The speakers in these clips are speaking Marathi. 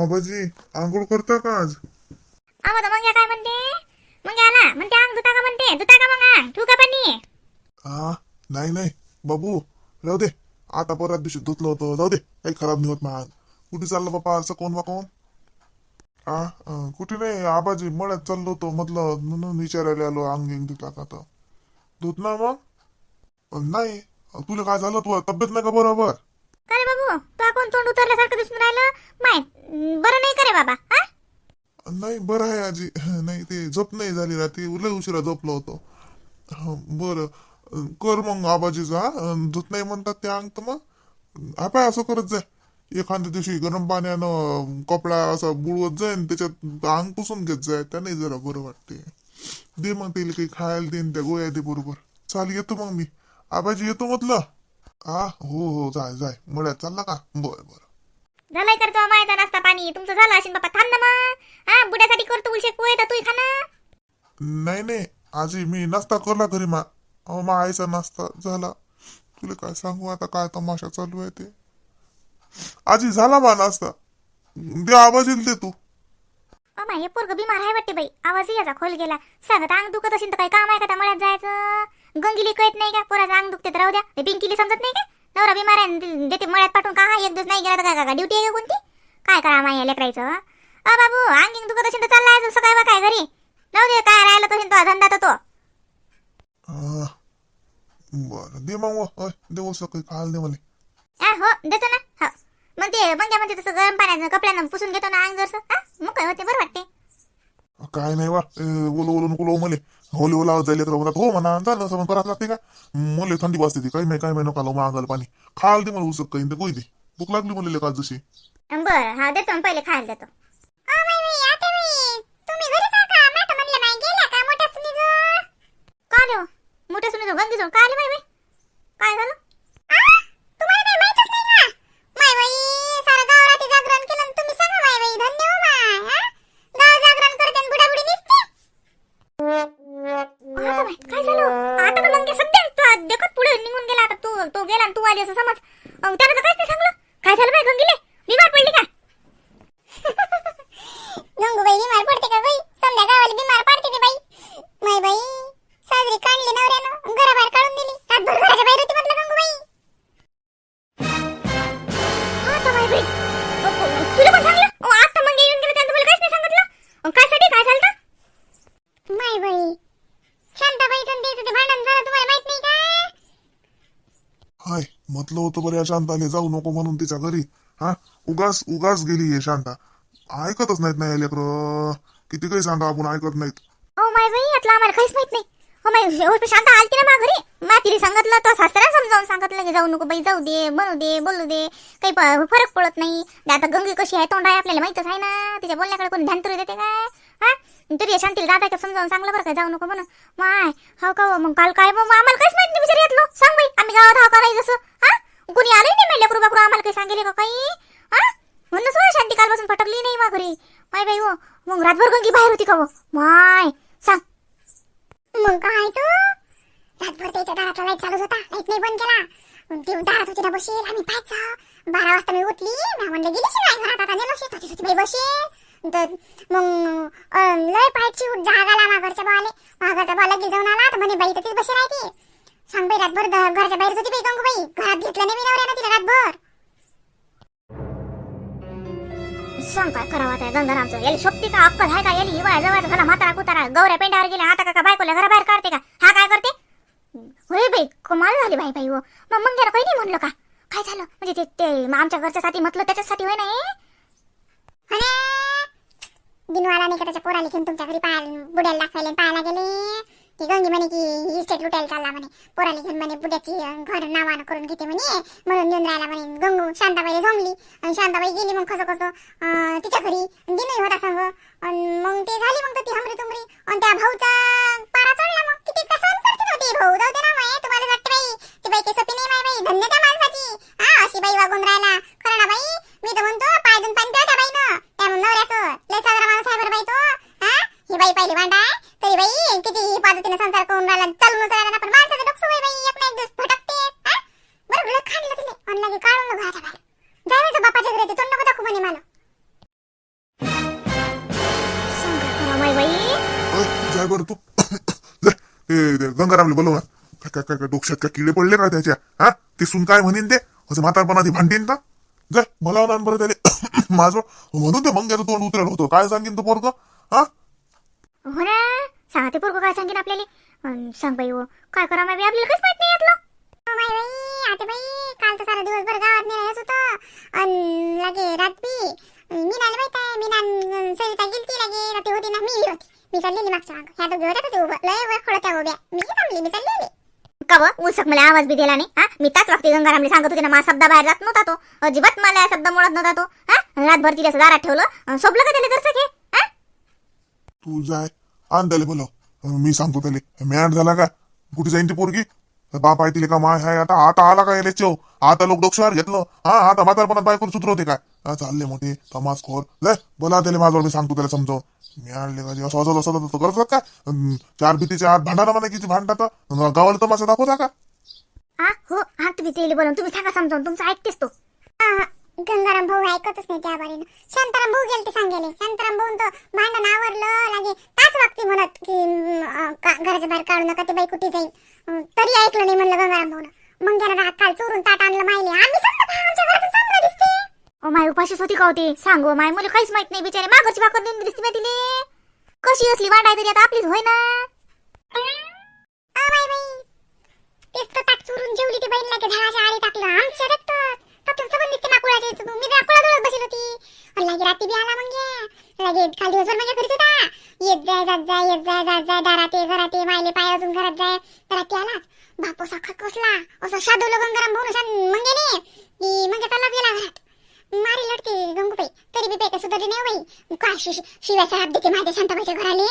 आबाजी आंघोळ करता का आज? तर मग काय म्हणते? मग आला म्हणते अंग धुता का म्हणते? धुता का मग अंग ठेवू का पाणी? हा नाही नाही. बाबू राहू दे. आता परत दिवशी धुतलं होतं. जाऊ दे. काही खराब नाही होत मग कुठे चाललं बापा असं कोण बा कोण? अं, कुठे नाही आबाजी मळ्यात चाललो होतो. म्हटलं म्हणून विचारायला आलो अंग गिंग धुता का तर. धुत ना मग. अं, नाही. तुला काय झालं? तुला तब्येत नाही का बरोबर? का रे बाबू? तो कोण तोंड उतरल्यासारखं दिसून राहिलं? माय बरं नाही करे बाबा हा? नाही बरं आहे आजी. नाही ते झोप नाही झाली रात्री. उलट उशिरा झोपलो होतो. बरं. कर मग आबाजीचा धुत नाही म्हणतात ते अंग तर मग आपण असं करत जा. एखाद्या दिवशी गरम पाण्यानं कपडा असा बुडवत जाय आणि त्याच्यात अंग पुसून घेत जाय त्याने जरा बरं वाटते. दे मग त्याला काही खायला देईन त्या गोळ्या दे बरोबर. चाल येतो मग मी. आबाजी येतो म्हटलं? हा हो हो जाय जाय. मळ्यात चालला का? बरं बरं. झालाय कर तो मायचा नाश्ता पाणी. तुमचं झालं असेल बाबा थांब ना मग. हा बुड्यासाठी करतो उलशे पोहे तर तू खा ना. नाही नाही. आजी मी नाश्ता करला घरी मा. अहो मा आईचा नाश्ता झाला. तुला काय सांगू आता काय तमाशा चालू आहे ते. आजी झाला बा नाश्ता. दे आवाज येईल दे तू. अमा हे पोरग बिमार आहे वाटते बाई. आवाज याचा खोल गेला. सांगत अंग दुखत असेल तर काही काम आहे का त्या मळ्यात जायचं? गंगीली कळत नाही का? पोराचं अंग दुखते राहू द्या. ते पिंकीली समजत नाही का? नवरा बिमार आहे देते मळ्यात पाठवून का हा एक दिवस नाही गेला तर काय का ड्युटी आहे का कोणती? काय करा माया लेकरायचं अ बाबू अंग दुखत असेल तर चालला आहे सकाळी बा काय घरी. जाऊ दे काय राहिलं तो तो धंदा तर तो. बरं दे मग व. ओय, दे वो सकाळी खायला दे मला हा हो देतो ना. हो. मग ते म्हणते तसं गरम पाण्यानं कपड्यानं पुसून घेतो ना अंग जरसं हा मग काय होते बरं वाटते. काय नाही वा ओलो ओलो नको मले होली ओला जायले तर म्हणतात हो म्हणा झालं असं करावं लागते का? मुले थंडी वाजते ती काही नाही काही नाही नका लावू मागायला पाणी. खाल दे मला उसक काही ते कोई दे भूक लागली मला काल जशी. बर हा देतो ना पहिले खायला देतो. का? रे हो? मोठ्या सुनीजो? गंगी जो काय आले बाई बाई? काय झालं? तुम्हाला काही माहितच नाही का? माय बाई असं समज. अं, त्यानं तर काहीच नाही सांगलं. काय झालं बाई गंगीले? बिमार पडली का? गंगूबाई बिमार पडते का बाई? समजा गावाला बिमार पडते ते बाई. माय बाई साजरी काढली नवऱ्यानं. घराबाहेर काढून दिली. रातभर घराच्या बाहेर होती म्हटलं गंगूबाई. माय बाई. तुला पण सांगलं? आता मग येऊन गेलं त्यानं तुम्हाला काहीच नाही सांगितलं. काय साठी काय झालं तर? माय बाई शांताबाईचं आणि त्याचं ते भांडण झालं तुम्हाला माहीत नाही का हाय म्हटलं होतं बरं या शांताने जाऊ नको म्हणून तिच्या घरी. हा? उगास उगाच गेली हे शांता. ऐकतच नाहीत नाही लेकर. किती काही सांगा आपण ऐकत नाहीत. हो माय बाई यातलं आम्हाला काहीच माहीत नाही. हो माय हो शांत आलती ना मा घरी मातीने सांगितलं तो सासऱ्या समजावून सांगितलं की जाऊ नको बाई जाऊ दे बनू दे बोलू दे. काही प- फरक पडत नाही. आता गंगी कशी आहे तोंड आहे आपल्याला माहितच आहे ना. तिच्या बोलण्याकडे कोणी ध्यान तरी देते काय हा? तरी शांतील दादा का समजावून सांगलं बरं का जाऊ नको म्हणून. माय हो का मग काल काय मग आम्हाला काहीच माहीत नाही बिचारी येतलो. सांग बाई आम्ही गावात हा करायचं जसं हा? कोणी आलंही नाही म्हणलं लेकरू बाकरू आम्हाला काही सांगेल का काही? हा? म्हणूनच हो, शांती कालपासून फटकली नाही मा घरी. माय बाई हो मग रातभर गंगी बाहेर होती का हो? माय सांग. मग काय तो? रातभर त्याच्या दारातला लाइट चालूच होता लाइट नाही बंद केला. मग दारात होती ना बसेल आम्ही पाहायचं. बारा वाजता मी उठली मी म्हणलं गेली शिवाय घरात आता नेलो शेत होती बाई बसेल. तर मग अं, लय पायची जाग आला मा बाले मा बाला गेली जाऊन आला तर म्हणे बाई तर तीच बसेल आहे सांग बाई रातभर द- घरच्या बाहेर होती बाई गंगूबाई. घरात घेतलं नाही मी नवऱ्यानं तिला रातभर. सांग काय करावं त्या गंगारामचं? याला शोभती का? अक्कल आहे का याली? हिवाळ्या जवळ झाला म्हातारा कुतारा. गौऱ्या पेंड्यावर गेले आता का बायकोला घराबाहेर काढते का? हा काय करते? होय बाई कमाल झाली बाई बाई हो. मग मग त्याला काही नाही म्हणलं का? काय झालं? म्हणजे ते ते आमच्या घरच्यासाठी म्हटलं त्याच्यासाठी होय नाही? अरे! दिनवाला नाही का त्याच्या पोराला घेऊन तुमच्या घरी पाहायला बुड्याला दाखवायला पाहायला गेले? ती गंगी म्हणे की इस्टेट लुटायला चालला म्हणे. पोराला घेऊन म्हणे बुड्याची घर नावानं करून घेते म्हणे. म्हणून नेऊन राहिला म्हणे. गंगू शांताबाई झोंबली. आणि शांताबाई गेली मग कसं कसं तिच्या घरी. दिनही होता संग. मग ते झाली मग ती हमरी तुमरी आणि त्या भाऊचा पारा चढला मग. किती कसं ती भाऊ जाऊ दे ना माय तुम्हाला वाटत बाई. ती बाई केसपी नाही माय बाई. धन्य त्या माणसाची. हा अशी बाई वागून राहिला. खरं ना बाई? मी तर म्हणतो पाय दोन पाणी प्या त्या बाईनं. त्या नवऱ्याचं. लय साजरा माणूस आहे बरं बाई तो. हा? ही बाई पहिली वांडा आहे. तरी बाई किती ही पद्धतीने संसार करून राहिला चालून राहिला पण माणसाचं डोकं बाई बाई एक ना एक दिवस भटकते. हा? बरोबर लग खाल्लं तिने अन्न काढून घराच्या बाहेर जाय माझ्या बापाच्या घरी तोंड नको दाखवू म्हणे मला. माय बाई. जाय बरं तू ते गंगारामले बोलव ना काय काय काय काय डोक्यात काय किडे पडले का त्याच्या हा? ते सुन काय म्हणेन ते? असं म्हातारपणा ती भांडीन का? जाय मला ना बरं त्याले. माझं म्हणून ते मंग्याचं तोंड उतरलं होतं. काय सांगेन तो पोरग? हा? हो ना. सांगते पोरग काय सांगेन आपल्याला. सांग बाई हो काय करा माय आपल्याला काहीच माहीत नाही यातलं? हो माय बाई आता बाई काल तर सारा दिवसभर गावात नेलायच होतं. अन लागे रात्री मी नाले माहीत आहे मी नान सविता गेलती लागे रात्री होती ना मी होती. मी चाललेली मागच्या मागं. ह्या दोघे होत्या ते उभं लय वय खडत्या उभ्या. मी थांबली मी चाललेली. का व उलसक मला आवाज बी दिला नाही. हा? मी त्याच वक्ती गंगारामले सांगत होते ना माझा शब्द बाहेर जात नव्हता तो. अजिबात मला या शब्द मुळत नव्हता तो. हा? रातभर तिला असं दारात ठेवलं. सोपलं का त्याला जर घे? हा? तू जाय. आण त्याला बोलव. मी सांगतो त्याला. मॅड झाला का? कुठे जाईन ती पोरगी? बाप आहे तिले का माय आहे. आता आता आला काय याले आता लोक डोक्षावर घेतलं. हा आता म्हातारपणात बायकोला सुधरवते काय? चालले मोठे. तमास खोर जाय बोला त्याला माझं मी सांगतो त्याला समजो मिळाले का जेव्हा? असं असं असं करत का? चार भीतीच्या आत भांडा म्हणा किती भांडा भांडतात गावाला तमाशा दाखवता का? हो हा तुम्ही ते बोलून तुम्ही सांगा समजावून तुमचं ऐकतेस तो. गंगाराम भाऊ ऐकतच नाही त्या बारीनं. शांताराम भाऊ गेले सांगेले. शांताराम भाऊ तो भांडण आवरलं लागे ताच वागते म्हणत की घराच्या बाहेर काढू नका ते बाई कुठे जाईल? तरी ऐकलं नाही म्हणलं गंगाराम भाऊन. मग गेला रात काल चोरून ताट आणलं मायले आम्ही समजा आमच्या समजा दिसते. ओ माय उपाशीच होती का होती सांगू माय मला काहीच माहीत नाही बिचारे. मागची भाकर देऊन दिसती माहिती तिने कशी असली वाटाय तरी आता आपलीच होय ना? अ, बाई, बाई. तेच तर ताट चोरून जेवली ते बहीण लागे झाडाच्या आळी टाकलं आमच्या रक्तच त्यातून सबंध दिसते माकुळाचे मी बसेल होती. लागे रात्री बी आला मग लागे काल दिवसभर माझ्या घरीच होता. येत जाय जात जाय येत जाय जात जाय दारात ये घरात ये मायले पाय अजून घरात जाय. रात्री आलाच बापू साखा कसला असं शादवलं गंगाराम भाऊ सांग मंगेने की म्हणजे त्याला गेला घरात मारी लढते गंगूबाई तरी बी बेटा सुधारली नाही बाई. काय शि- शिव्या श्राप देते माझ्या शांताबाईच्या घराले?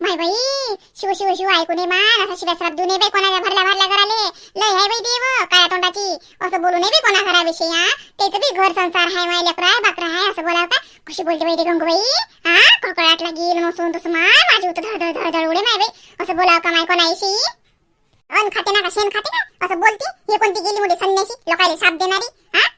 माय बाई शिव शिव शिव ऐकू नये मान असा शिव्या श्राप देऊ नये बाई कोणाला भरल्या भरल्या घराले. लय हाय बाई देव काळ्या तोंडाची. असं बोलू नये बी कोणा घराविषयी हा? त्याचं बी घर संसार हाय माय लेकरा आहे बाकरं आहे असं बोलाव का? कशी बोलते बाई ती गंगूबाई हा? कळकळाटला गेल नसून तसं मा माझी उतर धडधड धडधड उडे माय बाई. असं बोलाव का माय कोणाविषयी? अन खाते ना का शेण खाते का असं बोलती. हे कोणती गेली मोठी संन्याशी लोकायला साप देणारी हा?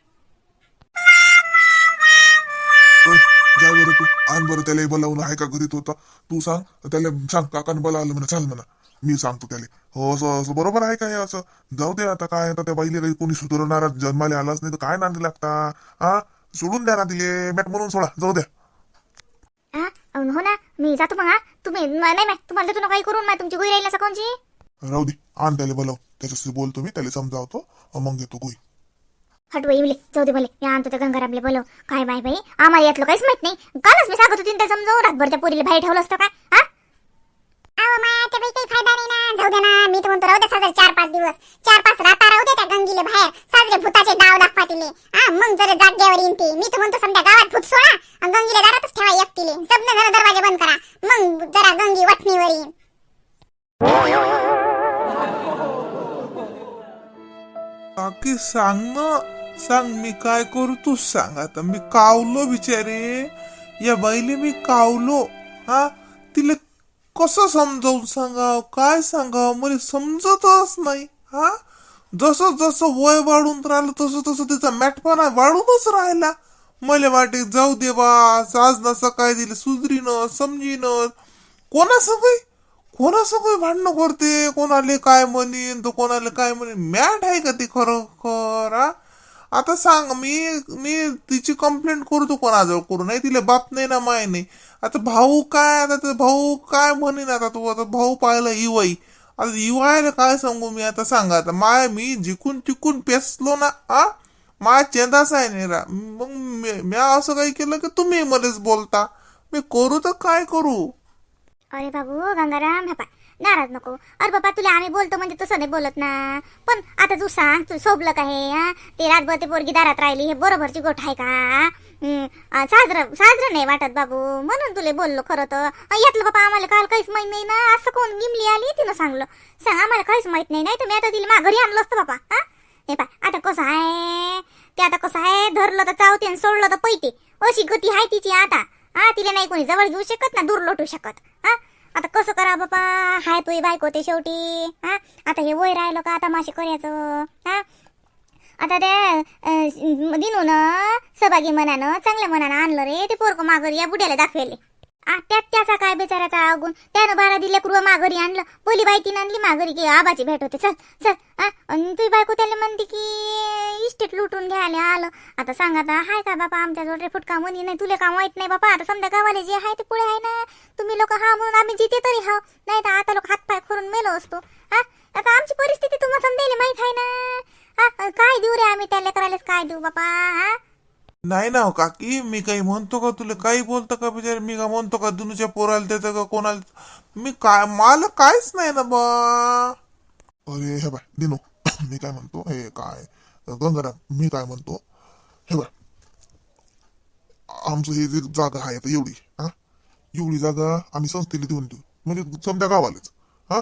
जाय बरं तू आण बरं त्याला बोलावून आहे का घरीत होता तू सांग. त्याला सांग काकाने बोलावलं म्हणा चाल म्हणा. मी सांगतो त्याला. हो असं असं. बरोबर आहे काय असं? जाऊ दे आता काय आता त्या बाईले काही कोणी सुधारणार जन्माला आलाच नाही तर काय नांदी लागता? हा सोडून द्या ना तिले. मॅट म्हणून सोडा. जाऊ द्या. हा हो ना. मी जातो मग हा तुम्ही म- नाही नाही तुम्हाला ना काही करून तुमची गोळी राहील ना कोणची राहू दे. आण त्याला बोलाव. त्याच्याशी बोलतो मी. त्याला समजावतो. मग घेतो गोई. हट बाई इमले. जाऊ दे भले या आणतो त्या गंगारामले बोलव. काय बाय बाई? आम्हाला यातलं काहीच माहीत नाही. कालच मी सांगत होती समजावून रातभर त्या पोरीला बाहेर ठेवलं असतं काय हा? अहो माया त्या बाई काही फायदा नाही ना. जाऊ दे ना. मी तर म्हणतो राहू दे साजरे चार पाच दिवस. चार पाच राता राहू दे त्या गंगीले बाहेर. साजरे भूताचे डाव दाखवा तिले. हा मग जर जाग्यावर येईन ते. मी तर म्हणतो समजा गावात भूत सोडा. आणि गंगीला दारातच ठेवा एकटीले. सबने जरा दरवाजे बंद करा. मग जरा गंगी वठणीवर येईन. सांग ना. सांग मी काय करू तू सांग. आता मी कावलो बिचारे. या बाईले मी कावलो. हा? तिला कसं समजावून सांगाव? काय सांगाव? मला समजतच नाही. हा? जसं जसं वय वाढून राहिलं तसं तसं तिचा मॅटपणा वाढूनच राहिला. मला वाटे जाऊ दे बा आज ना सकाळी दिले सुधरीन समजीन. कोणासंग कोणासंग भांडणं करते. कोणाले काय म्हणीन तर कोणाला काय म्हणेन. मॅट आहे का ते खरोखर हा? आता सांग मी मी तिची कंप्लेंट करतो कोणाजवळ करू नाही तिला बाप नाही ना माय नाही. आता भाऊ काय आता भाऊ काय म्हणेन आता तू? आता भाऊ पाहिला इवाई. आता इवायला काय सांगू मी? आता सांगा आता. माय मी जिकून तिकून पेसलो ना आ? माय चेंदाच आहे नाही रा. मग म्या असं काही केलं की तुम्ही मध्येच बोलता? मी करू तर काय करू? अरे बाबू गंगाराम नाराज नको. अरे बाबा तुला आम्ही बोलतो म्हणजे तसं नाही बोलत ना. पण आता तू सांग तू सोबलं का हे ते रातभर ते पोरगी दारात राहिली हे बरोबरची गोठ आहे का? साजरं साजरं नाही वाटत बाबू. म्हणून तुला बोललो खरं तर. यातलं बाबा आम्हाला काल काहीच माहीत नाही ना. असं कोण गिमली आली तिनं सांगलं. सांग आम्हाला काहीच माहीत नाही. नाही तर मी आता तिला मा घरी आणलं असतं बाबा हा? हे पाय आता कसं आहे? ते आता कसं आहे? धरलं तर चावते आणि सोडलं तर पैते. अशी गती आहे तिची आता. हा तिला नाही कोणी जवळ घेऊ शकत ना दूर लोटू शकत. आता कसं करा बापा? हाय तुई बायको ते शेवटी. हा? आता हे वय राहिलं का आता माशी करायचं? हा? आता त्या दिनून सहभागी मनानं चांगल्या मनानं आणलं रे ते पोरक माघारी या बुड्याला दाखवेले. आ, त्यात त्याचा काय बिचाराचा अवगुण त्यानं बारा दिले कुरव माघारी आणलं. बोली बाई तिनं आणली माघारी. की आबाची भेट होते. चल चल. आ, तुझी बायको त्याला म्हणते की इस्टेट लुटून घ्यायला आलं. आता सांग आता हाय का बापा आमच्याजवळ जोडे फुटका म्हणी नाही तुला काम वाईट नाही बापा? आता समजा गावाले जे आहे ते पुढे आहे ना. तुम्ही लोक हा म्हणून आम्ही जिथे तरी हा नाही तर आता लोक हातपाय खोरून मेलो असतो. हा? आता आमची परिस्थिती तुम्हाला समजायला माहीत आहे ना. हा? काय देऊ रे आम्ही त्याला करायलाच काय देऊ बापा? हा? नाही ना हो काकी मी काही म्हणतो का तुला? काही बोलतो का बिचारे? मी का म्हणतो का दुनुच्या पोराला देतं का कोणाला मी काय मला कायच नाही ना बा. अरे हे बाय दिनो मी काय म्हणतो? हे काय? गंगाराम मी काय म्हणतो? हे बाय आमचं हे जे जागा आहे आता एवढी हा? एवढी जागा आम्ही संस्थेला देऊन देऊ. म्हणजे समजा गावालाच हा?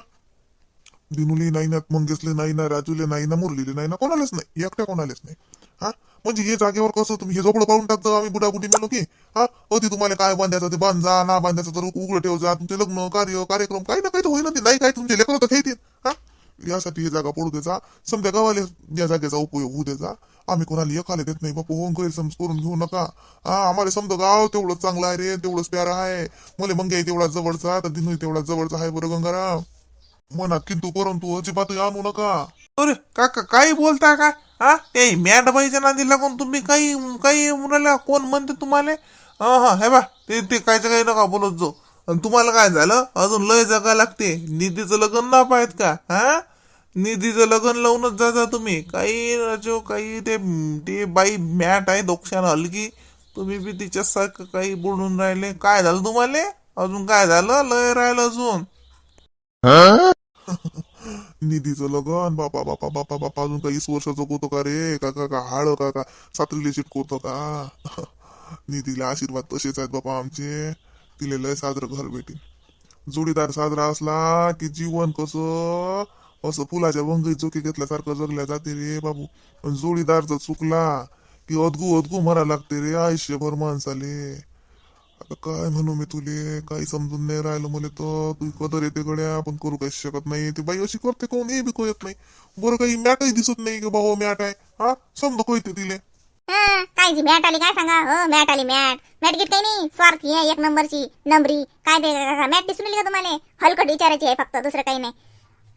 दिनुली नाही ना मंगेशले नाही ना राजूले नाही ना मुरलीले नाही ना कोणालाच नाही. एकट्या कोणालाच नाही. हा? म्हणजे हे जागेवर कसं तुम्ही हे झोपडं पाहून टाकतो आम्ही बुडाबुडी मेलो की? हा? अति तुम्हाला काय बांधायचं ते बांधा ना बांधायचं तर उघडं ठेव जा तुमचे लग्न कार्य कार्यक्रम काही ना काही तर होईना ते. नाही काय तुमचे लेकर तर खेळतील हा? यासाठी ही जागा पडू द्यायचा समजा गावाला या जागेचा उपयोग होऊ द्यायचा आम्ही कोणाला एकाला देत नाही. बापू होऊन गैरसमज करून घेऊ नका. हा? आम्हाला समजा गाव तेवढं चांगलं आहे रे तेवढंच प्यारा आहे. मला मंगे तेवढा जवळचा तर दिनू तेवढा जवळचा आहे बरं गंगाराम. मनात किंतु परंतु अजिबात आणू नका. अरे काका काही बोलता का? हा? ए मॅट बाईच्या नादी लागून तुम्ही काही काही म्हणाला? कोण म्हणते तुम्हाला? हा हा हे बा ते ते कायचं काही नका बोलत जो आणि तुम्हाला काय झालं? अजून लय जगा लागते. निधीचं लग्न ना पाहत का? हा? निधीचं लग्न लावूनच जा जा तुम्ही. काही राजो काही ते ते बाई मॅट आहे दोक्षानं हलकी. तुम्ही बी तिच्यासारखं काही बोलून राहिले. काय झालं तुम्हाला? अजून काय झालं? लय राहिलं अजून. निधीचं लगन बापा बापा बापा बापा अजून काही वर्ष जगवतो का रे? का का का हाड का का सातरीला चिटकवतो का? निधीला आशीर्वाद तसेच आहेत बापा आमचे. तिले लय साजरं घर भेटेल जोडीदार साजरा असला की जीवन कसं? असं फुलाच्या वंगई चुकी घेतल्यासारखं जगल्या जाते रे बाबू. पण जोडीदार जर चुकला की अदगू अदगू मरा लागते रे आयुष्यभर माणसाले. आता काय म्हणू मी तुले? काही समजून नाही राहिलं मला तर. तू कदर येते गड्या पण करू काही शकत नाही. ते बाई अशी करते कोण हे? बी कळत नाही. बरं काही मॅटही दिसत नाही की भाऊ मॅट आहे. हा? समजा कळते तिले. हा, काय जी मॅट आली काय सांगा? हो मॅट आली मॅट मॅट गीत काही नाही. स्वार्थी आहे एक नंबरची. नंबरी. काय ते मॅट दिसून येईल का तुम्हाला? हलकट विचारायची आहे फक्त दुसरं काही नाही.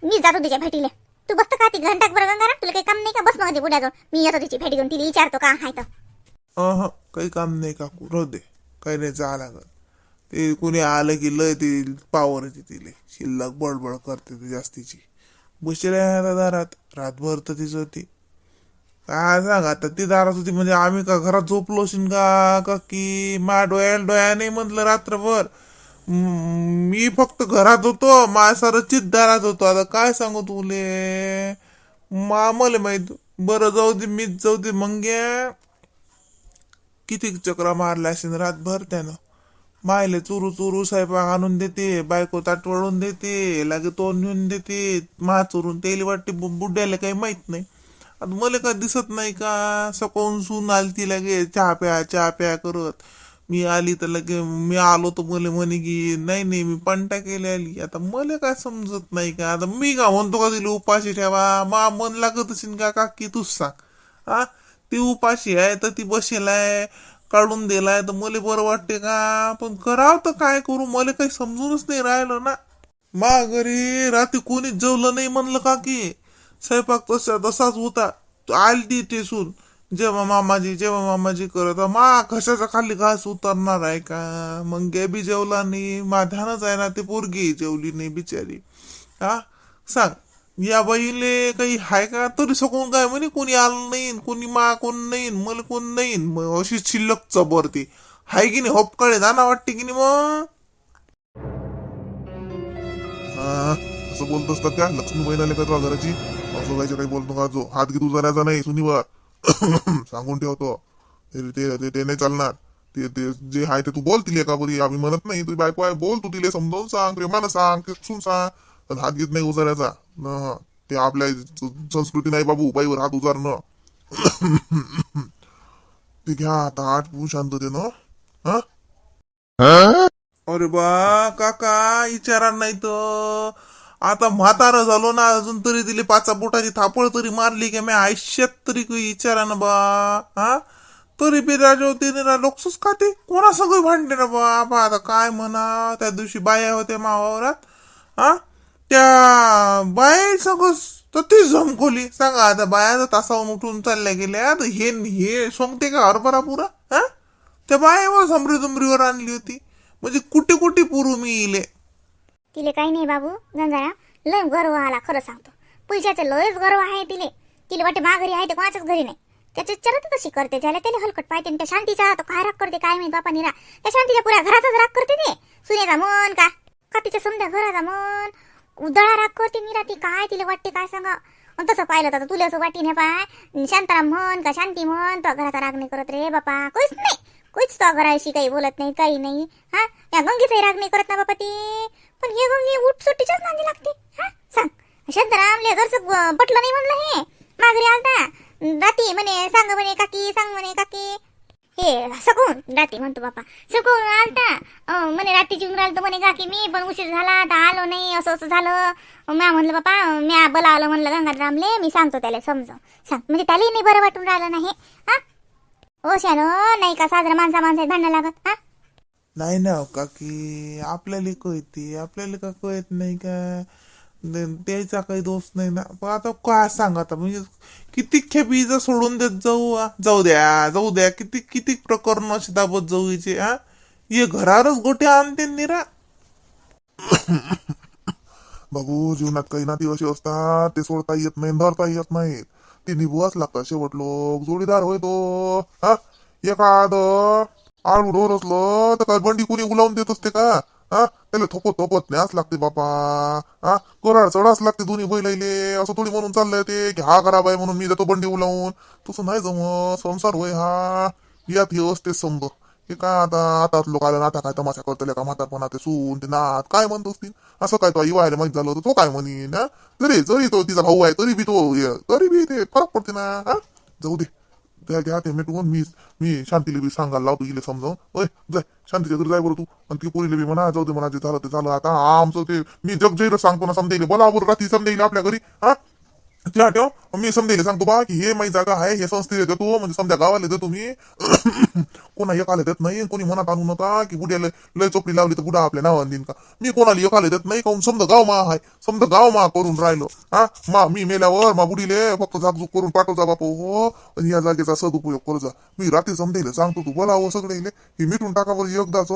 मी जातो तिच्या भेटीले. तू बसतं का ती घंटाक बरं गंगाराम तुला काही काम नाही का? बस मग बुड्याजवळ. मी येतो तिची भेट घेऊन. तिला विचारतो का? हाय तर. अह काही काम नाही काकू. राहू दे. काही नाही जा लागत ते कुणी आलं की लय ते पावर येते तिले. शिल्लक बडबड करते ते जास्तीची. बसले आता दारात. रातभर तर तीच होती. काय सांग आता ती दारात होती म्हणजे आम्ही का घरात झोपलो शिन का? की मा डोळ्या डोळ्याने म्हटलं रात्रभर. मी फक्त घरात होतो मासा रचित दारात होतो. आता काय सांगू तुले? मा मला माहीत. बरं जाऊ दे मीच जाऊ दे मंग्या. किती चक्रा मारल्या असेल रातभर त्यानं? मायले चुरू चुरू स्वयंपाक आणून देते बायको ताट वळून देते लागे तोंड नेऊन देते मा चुरून त्याला वाटते बु- बुड्याला काही माहीत नाही. आता मला काय दिसत नाही का? सकाळून सून आलती लागे चहा प्या चहा प्या करत. मी आली तर लगे मी आलो तर मला म्हणे की नाही नाही मी पंटा केली आली. आता मला काय समजत नाही का? आता मी का म्हणतो का तिला उपाशी ठेवा? मा मन लागत असेल का? काकी तूच सांग. हा? ती उपाशी आहे तर ती बसेल आहे काढून दिलाय तर मला बरं वाटते का? पण करावं तर काय करू? मला काही समजूनच नाही राहिलं ना. मा घरी रात्री कोणीच जेवलं नाही म्हणलं का की? स्वयंपाक तसा तसाच होता. आली आलती टेसून. जेव्हा मामाजी जेव्हा मामाजी करत मा कशाचा खाली घास उतरणार आहे का? मग गे बी जेवला नाही. मा ध्यानच आहे ना ते पोरगी जेवली नाही बिचारी. हा? सांग. या बाईले काही हाय का? तरी सकून काय म्हणे कोणी आलं नाही कोणी मा कोण नाही मला कोण नाही मग अशी शिल्लक चबरती. हाय की नाही? होपकडे जाना वाटते की नाही मग? हा असं बोलत असतात का लक्ष्मी बहिणाले का तुला घराची असं जायचं काही बोलतो का? जो हात घेतू जाण्याचा नाही सुनीवर. सांगून ठेवतो. ते ते- ते- नाही चालणार. ते ते जे आहे ते तू बोल तिले का बरी? आम्ही म्हणत नाही. तुझी बायको आहे बोल तू तिले समजावून सांग प्रेमानं सांग ते सांग. हात घेत नाही उजारायचा न. ते आपल्या संस्कृती नाही बाबू बाईवर हात उजारणं. ते घ्या आता आठ पू शांततेनं हा? अरे बा काका विचारा नाही तर. आता म्हातारा झालो ना अजून तरी दिली पाचा बोटाची थापळ तरी मारली की मी आयुष्यात तरी काही विचारा ना बा. हा? तरी बी राजवतीने लोकसच खाते. कोणा सगळं भांडले ना बा आता काय म्हणा. त्या दिवशी बाया होत्या मावावरात. हा? त्या बाया सगळं तर ती जमखोली सांगा आता बाया जर तासावून उठून चालल्या गेल्या तर हे हे सोंगते का हरभरा पुरा? हा? त्या बायावर समरी जमरीवर आणली होती. म्हणजे कुठे कुठे पुरू मी इले? तिले काही नाही बाबू गंगाराम लय गर्व आला खरं सांगतो. पैशाचं लयच गर्व आहे तिले. तिले वाटे माघारी आहे ते कोणाच्याच घरी नाही. त्याची चरत तशी करते ज्याला त्याला हलकट पाहिजे आणि त्या शांतीचा तो काय राग करते काय माहीत बापा निरा. त्या शांतीच्या पुऱ्या घराचाच राग करते ते. सुनेचा मन का? का तिच्या समजा घराचा मन? उदळा राग करते मीरा ती काय तिला वाटते काय सांगा? तसं पाहिलं तर तुला असं वाटी नाही पाय. शांताराम म्हण का शांती म्हण तो घराचा राग नाही करत रे बापा. कोच नाही. कोच तो घराशी काही बोलत नाही काही नाही. हा? या गंगीचाही राग नाही करत ना बापा ती. पण हे गंगी उठसुटीच्याच नांदी लागते. हा? सांग. शांतारामले घरचं पटलं नाही म्हणलं हे. माघारी आलता. राती म्हणे सांग म्हणे काकी सांग म्हणे काकी. हे सकून राती म्हणतो बापा. सकून आलता? म्हणे रात्री जेवून राहिलं तर म्हणे काकी मी पण उशीर झाला आता आलो नाही असं असं झालं. म्या म्हणलं बापा म्या बोलावलं म्हणलं गंगारामले मी सांगतो त्याला समजा. सांग. म्हणजे त्यालाही नाही बरं वाटून राहिलं नाही हा? ओ शानो नाही का साजरा माणसा माणसात भांडण लागत हा? नाही ना हो, काकी आपल्याला कळते आपल्याला का कळत नाही का? न- त्याचा काही दोष नाही ना. पण आता काय सांग आता? म्हणजे किती खेपी जर सोडून देत जाऊ आ? जाऊ द्या जाऊ द्या. किती किती प्रकरण असे दाबत जाऊ हिचे हा? ये घरावरच गोटे आणते निरा. बाबू जीवनात काही नाती अशी असतात ते सोडता येत नाही धरता येत नाही ते निभवाच लागतात शेवट लोक. जोडीदार होय तो हा? एखाद आळू ढोर असलं तर काय बंडी कुणी उलावून देत असते का? हा? त्याला थोपत थोपत न्यास लागते बापा. हा? कराड चढाच लागते दोन्ही बैलाईले. असं थोडी म्हणून चाललंय ते की हा खराब आहे म्हणून मी जातो बंडी उलावून. तसं नाही जम संसार होय हा. यात हे असते समज हे काय आता आता लोक आले आता काय तमाशा करतले का म्हातारपणा ते सून ते नात? काय म्हणत असतील? असं काय तो युवायला माहीत झालं होतं? तो काय म्हणीन जरी जरी तो तिचा भाऊ आहे तरी बी तो तरी बी ते फरक पडते ना हा? जाऊ दे. त्या त्या ते मिटवून मी मी शांतीला बी सांगायला लावतो इले समजावून. ओय जाय शांतीच्या घरी जाय बरं तू. आणि ती पोरीला बी म्हणा जाऊ दे म्हणा जे झालं ते झालं. आता आमचं ते मी जग जैर सांगतो ना समजेल बोला बरं रात्री समजेल आपल्या घरी. हा? तिला ठेव मी समजेल सांगतो बा की हे माझी जागा आहे हे संस्थेला देतो म्हणजे समजा गावाला देतो मी कोणा एकाला देत नाही कोणी मनात आणू नका की बुड्याला लय चोपडी लावली तर बुडा आपल्या नावाने देईन का? मी कोणाला एकाला देत नाही काऊन समजा गाव मा आहे समजा गाव मा करून राहिलो हा? मा मी मेल्यावर मा बुडीले फक्त जागजूक करून पाठवजा बापू हो? आणि या जागेचा सदुपयोग करजा मी रात्री समजेल सांगतो तू बोलावं सगळे हे मिटून टाका एकदाच.